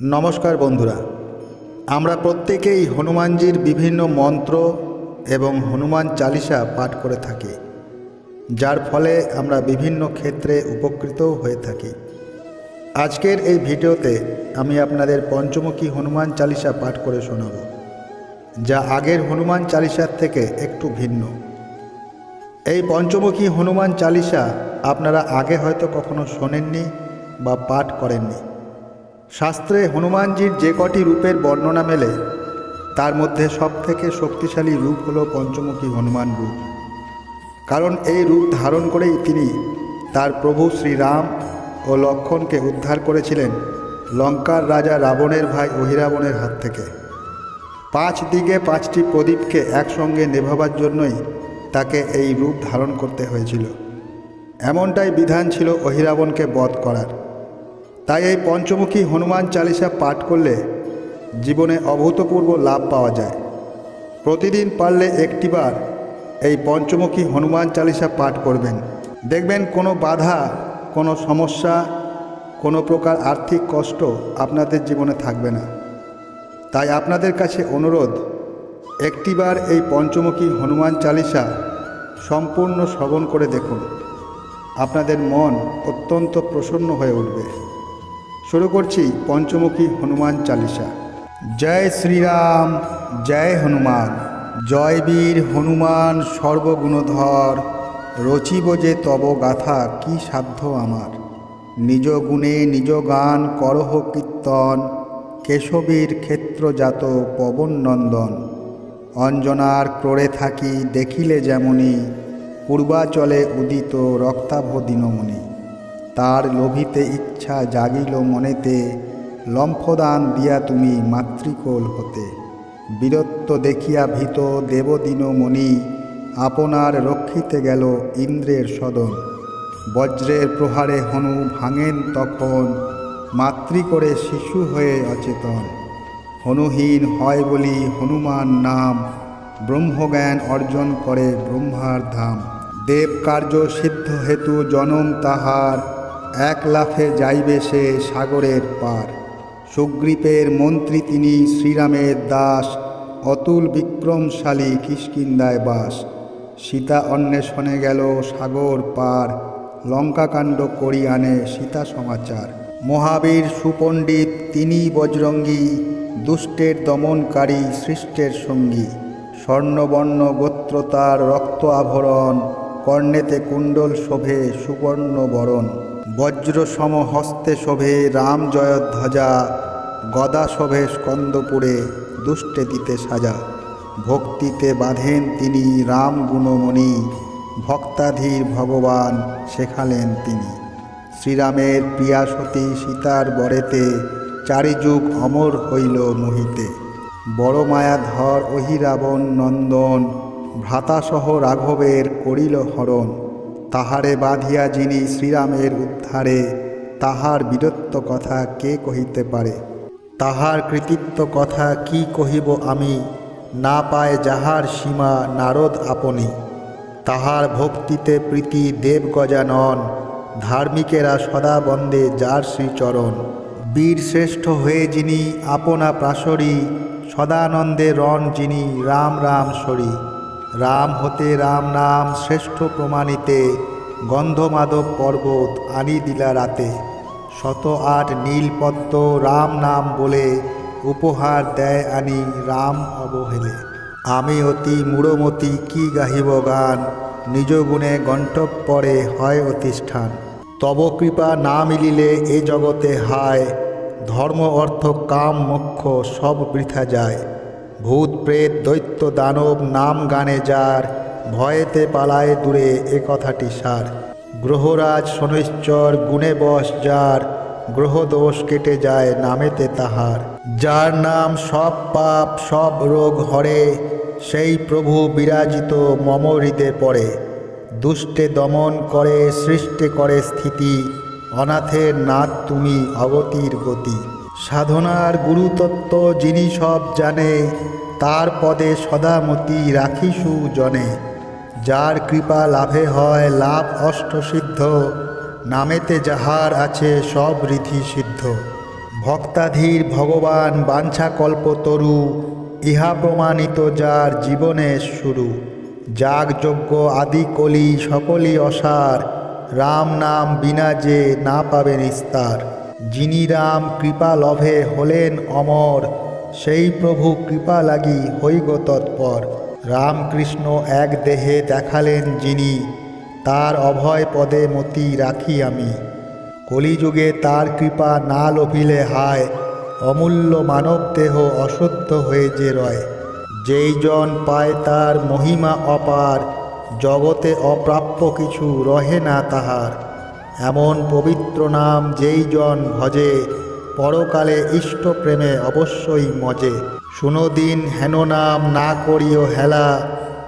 নমস্কার বন্ধুরা। আমরা প্রত্যেকেই হনুমানজির বিভিন্ন মন্ত্র এবং হনুমান চালিসা পাঠ করে থাকি, যার ফলে আমরা বিভিন্ন ক্ষেত্রে উপকৃতও হয়ে থাকি। আজকের এই ভিডিওতে আমি আপনাদের পঞ্চমুখী হনুমান চালিসা পাঠ করে শোনাব, যা আগের হনুমান চালিসার থেকে একটু ভিন্ন। এই পঞ্চমুখী হনুমান চালিসা আপনারা আগে হয়তো কখনো শোনেননি বা পাঠ করেননি। শাস্ত্রে হনুমানজির যে কটি রূপের বর্ণনা মেলে, তার মধ্যে সবথেকে শক্তিশালী রূপ হল পঞ্চমুখী হনুমান রূপ। কারণ এই রূপ ধারণ করেই তিনি তার প্রভু শ্রীরাম ও লক্ষণকে উদ্ধার করেছিলেন লঙ্কার রাজা রাবণের ভাই অহিরাবণের হাত থেকে। পাঁচ দিকে পাঁচটি প্রদীপকে একসঙ্গে নেভাবার জন্যই তাকে এই রূপ ধারণ করতে হয়েছিল। এমনটাই বিধান ছিল অহিরাবণকে বধ করার। তাই এই পঞ্চমুখী হনুমান চালিসা পাঠ করলে জীবনে অভূতপূর্ব লাভ পাওয়া যায়। প্রতিদিন পারলে একটিবার এই পঞ্চমুখী হনুমান চালিসা পাঠ করবেন। দেখবেন কোনো বাধা, কোনো সমস্যা, কোনো প্রকার আর্থিক কষ্ট আপনাদের জীবনে থাকবে না। তাই আপনাদের কাছে অনুরোধ, একটিবার এই পঞ্চমুখী হনুমান চালিসা সম্পূর্ণ শ্রবণ করে দেখুন। আপনাদের মন অত্যন্ত প্রসন্ন হয়ে উঠবে। শুরু করছি পঞ্চমুখী হনুমান চালিসা। জয় শ্রীরাম, জয় হনুমান। জয় বীর হনুমান সর্বগুণধর। রচিব যে তব গাথা, কি সাধ্য আমার? নিজ গুণে নিজ গান করহ কীর্তন। কেশবীর ক্ষেত্রজাত পবন নন্দন। অঞ্জনার ক্রোড়ে থাকি, দেখিলে যেমনি। পূর্বাচলে উদিত রক্তাভ দিনমণি। তার লোভিতে ইচ্ছা জাগিল মনেতে, লম্ফদান দিয়া তুমি মাতৃকোল হতে। বীরত্ব দেখিয়া ভীত দেবদিন মণি, আপনার রক্ষিতে গেল ইন্দ্রের সদন। বজ্রের প্রহারে হনু ভাঙেন তখন, মাতৃ করে শিশু হয়ে অচেতন। হনুহীন হয় বলি হনুমান নাম, ব্রহ্মজ্ঞান অর্জন করে ব্রহ্মার ধাম। দেব কার্য সিদ্ধ হেতু জনম তাহার এক লাফে যাইবে সে সাগরের পার। সুগ্রীপের মন্ত্রী তিনি শ্রীরামের দাস, অতুল বিক্রমশালী কিষ্কিন্দায় বাস। সীতা অন্বেষণে গেল সাগর পার, লঙ্কাকাণ্ড করি আনে সীতা সমাচার। মহাবীর সুপণ্ডিত, তিনি বজরঙ্গী, দুষ্টের দমনকারী সৃষ্টের সঙ্গী। স্বর্ণবর্ণ গোত্রতার রক্ত আভরণ, কর্ণেতে কুণ্ডল শোভে সুবর্ণ বরণ বজ্র সম হস্তে শোভে রাম জয়ধ্বজা গদা শোভে স্কন্দপুরে দুষ্টে দিতে সাজা। ভক্তিতে বাঁধেন তিনি রাম গুণমণি, ভক্তাধীর ভগবান শেখালেন তিনি। শ্রীরামের প্রিয়া সতী সীতার বরেতে চারিযুগ অমর হইল মোহিতে। বড় মায়াধর অহিরাবণ নন্দন, ভ্রাতাসহ রাঘবের করিল হরণ। তাহারে বাঁধিয়া যিনি শ্রীরামের উদ্ধারে, তাহার বীরত্ব কথা কে কহিতে পারে? তাহার কৃতিত্ব কথা কি কহিব আমি? না পায় যাহার সীমা নারদ আপনি। তাহার ভক্তিতে প্রীতি দেব গজানন ধার্মিকেরা সদা বন্দে যার শ্রীচরণ। বীর শ্রেষ্ঠ হয়ে যিনি আপনা প্রাসরী, সদানন্দে রণ যিনি রাম রাম সরি। রাম হতে রাম নাম শ্রেষ্ঠ প্রমাণিতে, গন্ধমাধব পর্বত আনি দিলা রাতে। শত আট নীলপদ্ম রাম নাম বলে উপহার দেয় আনি রাম অবহেলে। আমি অতি মূঢ়মতি, কি গাহিব গান? নিজ গুণে গণ্টক পরে হয় অতিষ্ঠান। তব কৃপা না মিলিলে এ জগতে হায়। ধর্ম, অর্থ, কাম, মোক্ষ সব বৃথা যায়। ভূত, প্রেত, দৈত্য, দানব নাম গানে যার, ভয়েতে পালায় দূরে এ কথাটি সার। গ্রহরাজ শনৈশ্চর, গুণে বশ যার, গ্রহদোষ কেটে যায় নামেতে তাহার। যার নাম সব পাপ, সব রোগ হরে, সেই প্রভু বিরাজিত মম হৃদে পড়ে। দুষ্টে দমন করে, সৃষ্টি করে স্থিতি, অনাথের নাথ তুমি অগতির গতি। সাধনার গুরুতত্ত্ব যিনি সব জানে, তার পদে সদামতি রাখিসু জনে। যার কৃপা লাভে হয়, লাভ অষ্টসিদ্ধ। নামেতে যাহার আছে, সব রীতি সিদ্ধ। ভক্তাধীর ভগবান বাঞ্ছাকল্প তরু, ইহা প্রমাণিত যার জীবনের শুরু। যাগযজ্ঞ আদি কলি সকলই অসার, রাম নাম বিনা যে না পাবে নিস্তার। যিনি রাম কৃপা লভে হলেন অমর, সেই প্রভু কৃপা লাগি হইগ তৎপর। রামকৃষ্ণ এক দেহে দেখালেন যিনি, তার অভয় পদে মতি রাখি আমি। কলিযুগে তার কৃপা না লভিলে হায়, অমূল্য মানব দেহ অশুদ্ধ হয়ে যে রয়। যেই জন পায় তার মহিমা অপার, জগতে অপ্রাপ্য কিছু রহে না তাহার। এমন পবিত্র নাম যেই জন ভজে, পরকালে ইষ্ট প্রেমে অবশ্যই মজে। শুনোদিন হেন নাম না করিও হেলা,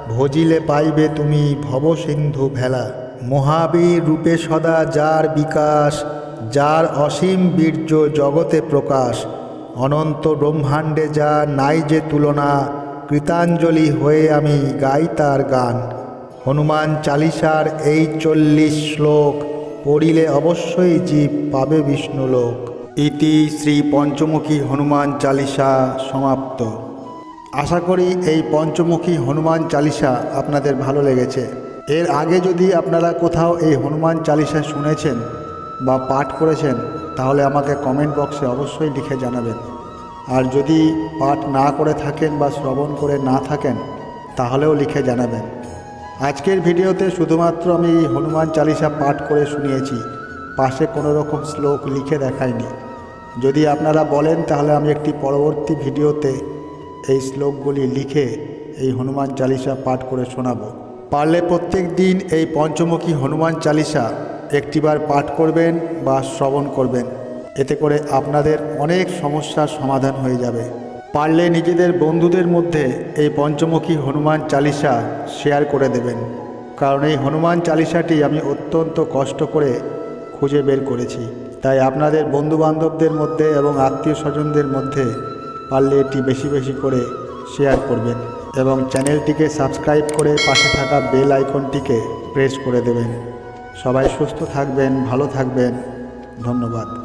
ভজিলে পাইবে তুমি ভবসিন্ধু ভেলা। মহাবীর রূপে সদা যার বিকাশ, যার অসীম বীর্য জগতে প্রকাশ। অনন্ত ব্রহ্মাণ্ডে যা নাই যে তুলনা, কৃতাঞ্জলি হয়ে আমি গাই তার গান। হনুমান চালিসার এই চল্লিশ শ্লোক পড়িলে অবশ্যই জীব পাবে বিষ্ণুলোক। ইতি শ্রী পঞ্চমুখী হনুমান চালিসা সমাপ্ত। আশা করি এই পঞ্চমুখী হনুমান চালিসা আপনাদের ভালো লেগেছে। এর আগে যদি আপনারা কোথাও এই হনুমান চালিসা শুনেছেন বা পাঠ করেছেন, তাহলে আমাকে কমেন্ট বক্সে অবশ্যই লিখে জানাবেন। আর যদি পাঠ না করে থাকেন বা শ্রবণ করে না থাকেন, তাহলেও লিখে জানাবেন। আজকের ভিডিওতে শুধুমাত্র আমি এই হনুমান চালিসা পাঠ করে শুনিয়েছি। পাশে কোনো রকম শ্লোক লিখে দেখাইনি। যদি আপনারা বলেন তাহলে আমি একটি পরবর্তী ভিডিওতে এই শ্লোকগুলি লিখে এই হনুমান চালিসা পাঠ করে শোনাব। পারলে প্রত্যেক দিন এই পঞ্চমুখী হনুমান চালিসা একটিবার পাঠ করবেন বা শ্রবণ করবেন। এতে করে আপনাদের অনেক সমস্যার সমাধান হয়ে যাবে। পারলে নিজেদের বন্ধুদের মধ্যে এই পঞ্চমুখী হনুমান চালিসা শেয়ার করে দেবেন। কারণ এই হনুমান চালিসাটি আমি অত্যন্ত কষ্ট করে খুঁজে বের করেছি। তাই আপনাদের বন্ধুবান্ধবদের মধ্যে এবং আত্মীয় স্বজনদের মধ্যে পারলে এটি বেশি বেশি করে শেয়ার করবেন এবং চ্যানেলটিকে সাবস্ক্রাইব করে পাশে থাকা বেল আইকনটিকে প্রেস করে দেবেন। সবাই সুস্থ থাকবেন, ভালো থাকবেন। ধন্যবাদ।